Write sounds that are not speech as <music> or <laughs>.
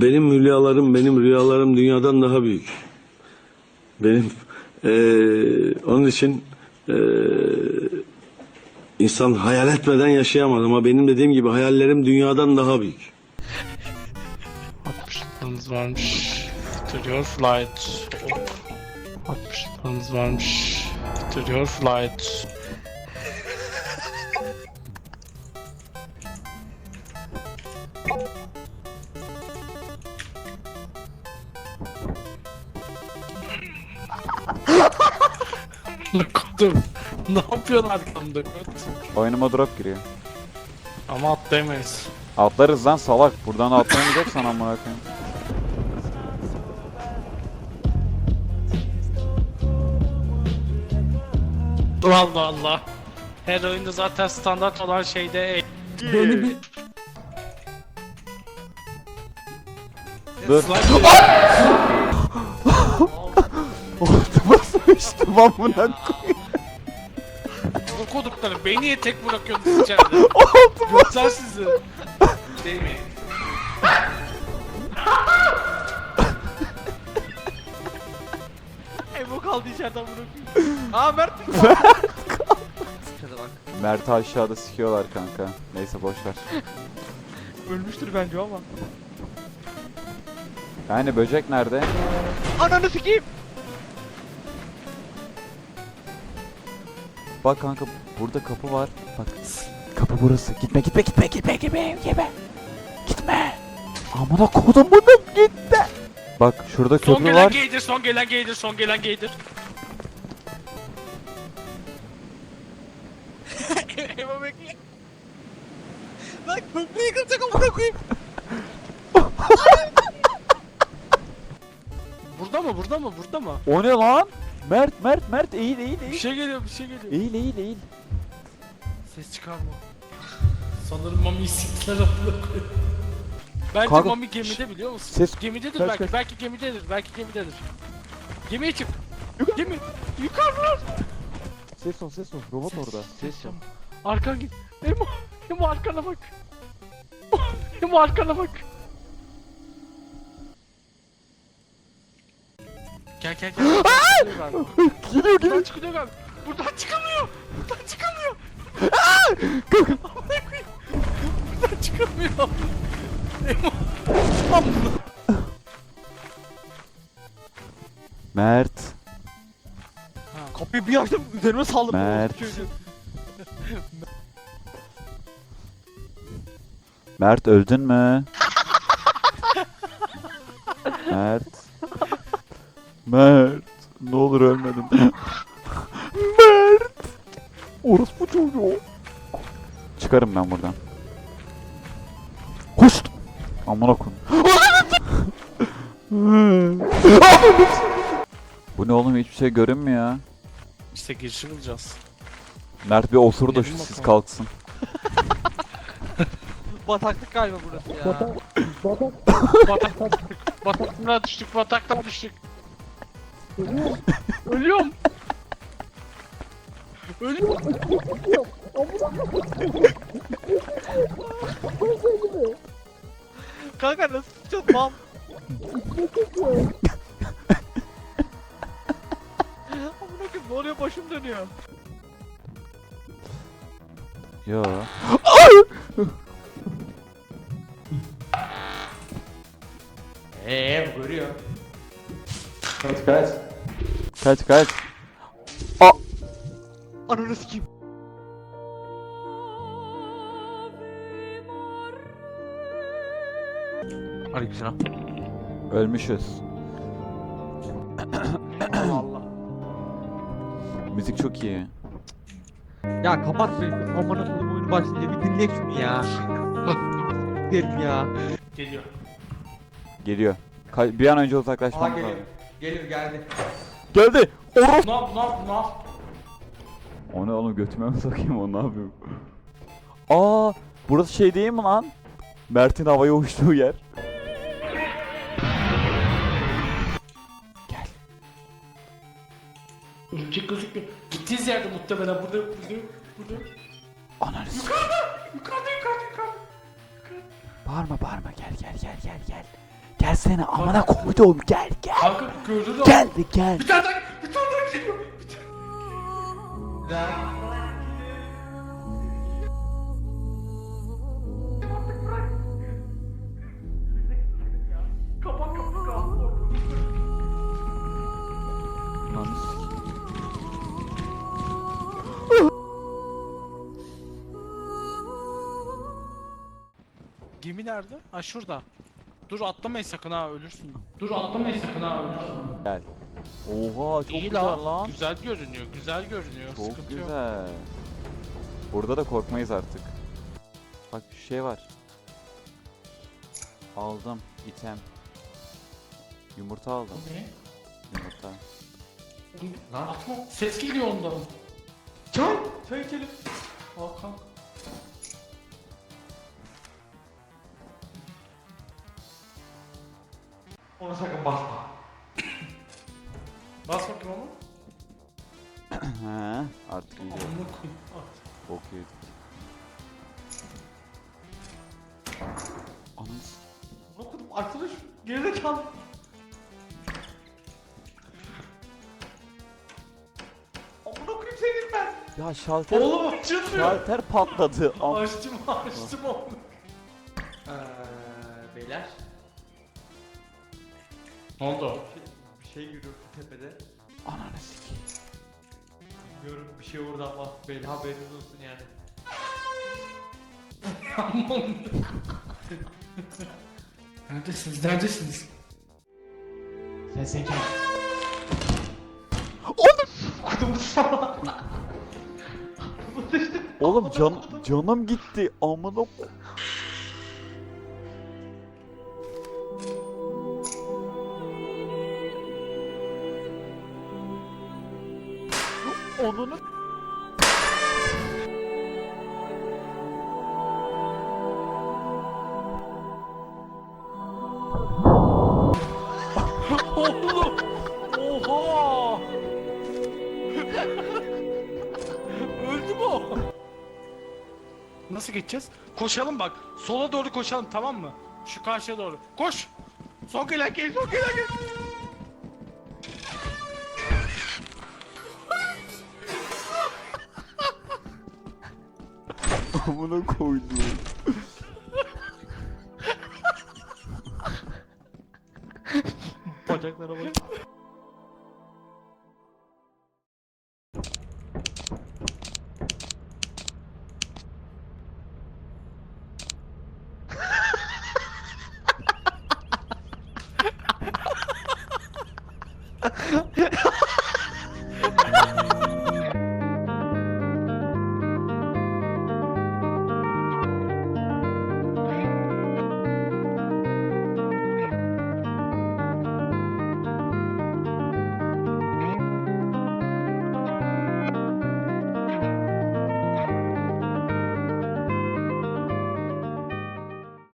Benim hülyalarım, benim rüyalarım dünyadan daha büyük. Benim eee, onun için eee, insan hayal etmeden yaşayamaz ama benim dediğim gibi hayallerim dünyadan daha büyük. 60 liranız varmış. Bitiriyor flight. 60 liranız varmış. Bitiriyor flight. Kodum. <laughs> Ne yapıyorsun arkamda? Oyunuma drop giriyor. Ama atlayamayız. Atlarız lan salak. Buradan atlamayacaksan amına koyayım. Allah Allah. Her oyunda zaten standart olan şeyde Beni bir... Dur. Sıçtım amına koyayım. Bu kodukları beni niye tek bırakıyorsunuz içeride? <laughs> Göster sizi. Değil <laughs> mi? Emo kaldı içeriden bırakıyor. Aa Mert. Mert'i aşağıda sikiyorlar kanka. Neyse boş ver. Ölmüştür bence ama. Yani böcek nerede? Ananı sikeyim. Bak kanka burada kapı var. Bak kapı burası. Gitme gitme gitme gitme gitme gitme. Gitme. Amına kodum bunu gitme. Bak şurada Son köprü gelen var. gaydir, son gelen gaydir, son gelen gaydir. <laughs> Emo bekle. Lan köprüyü kıracak amına koyayım. Burada mı, burada mı, burada mı? O ne lan? Mert Mert Mert eğil eğil Bir eğil. şey geliyor, bir şey geliyor. Eğil eğil eğil. Ses çıkarma. Sanırım Mami'yi siktiler amına koyayım. Bence Kanka, Mami gemide biliyor musun? ses- Gemidedir kaç, belki, kaç. belki gemidedir, belki gemidedir. Gemiye çık. Gemi. Yukarı. Ses ol ses ol. Robot orada. Ses ol. Arkan git. Emo, Emo arkana bak. Emo arkana bak. Gel gel gel. Galiba. Geliyor Buradan çıkıyor galiba. Buradan çıkamıyor. Buradan çıkamıyor. Buradan çıkamıyor. Emo. Amına. Mert. Kapıyı bir açtım üzerime salladım. Mert. Mert öldün mü? <laughs> Mert. Mert. Ne olur ölmedim. <laughs> Mert. Orospu çocuğu. Çıkarım ben buradan. Hoşt. Amına koyayım. <laughs> Bu ne oğlum hiçbir şey görünmüyor. İşte girişi bulacağız. Mert bir osur da şu bakalım. kalksın. <laughs> Bataklık galiba burası ya. Bataktan düştük. Bataktan düştük. Bataktan düştük. Ölüyorum. Ölüyorum. Kanka nasıl tutacağız mam? Amına koyayım ne oluyor başım dönüyor. Yo. Eee görüyor. Kaç kaç. Kaç kaç. Ananı sikeyim. Aleykümselam. Ölmüşüz. Allah. <coughs> Müzik çok iyi. Ya kapat beni. Amına koyayım oyunu başlayınca bir dinleyek şunu ya. Gidelim ya. Geliyor. Geliyor. Ka- bir an önce Aa uzaklaşmamız geliyor. lazım. Geliyor geldi. Geldi. Orof. Ne yap ne yap ne yap? O ne oğlum götüme mi sokayım o ne yapıyor? Aa, burası şey değil mi lan? Mert'in havaya uçtuğu yer. Örümcek gözükmüyor. Gittiğiniz yerde muhtemelen burada burada burada. Ananı s- Yukarıda yukarıda yukarıda. Bağırma bağırma gel gel gel gel gel. Gelsene amına koydum gel gel. Kanka gördün mü? Gel de gel. Bir tane daha, bir tane daha geliyor. Kapat kapat. Lan s- Gemi nerede? Ha şurada. Dur atlamayın sakın ha ölürsün. Dur atlamayın sakın ha ölürsün. Gel. Oha çok İyi güzel lan. lan. Güzel görünüyor, güzel görünüyor. Çok Sıkıntı yok. güzel. Burada da korkmayız artık. Bak şu şey var. Aldım item. Yumurta aldım. Ne? Yumurta. Lan atma. Ses geliyor ondan. Çay. Çay içelim. Al Ona sakın basma. Bas bakayım ama. He, artık iyice Amına koyayım. At. bok yedik. S- Okudum arkadaş geride kal. Amına koyayım senin ben. Ya şalter Oğlum açılmıyor. şalter patladı. Am- Açtım açtım onu. Eee beyler. Ne oldu? Bir şey görüyorum tepede. Ananı sikeyim. Bilmiyorum bir şey orada ama beyler haberiniz olsun yani. <laughs> neredesiniz? Neredesiniz? Sen sen gel. Oğlum can canım gitti. Amına Onunu Oğlum! Oha! Öldü mü? Nasıl geçeceğiz? Koşalım bak. Sola doğru koşalım tamam mı? Şu karşıya doğru. Koş! Son gelen gel, son. Amına koydum. Bacaklara bak.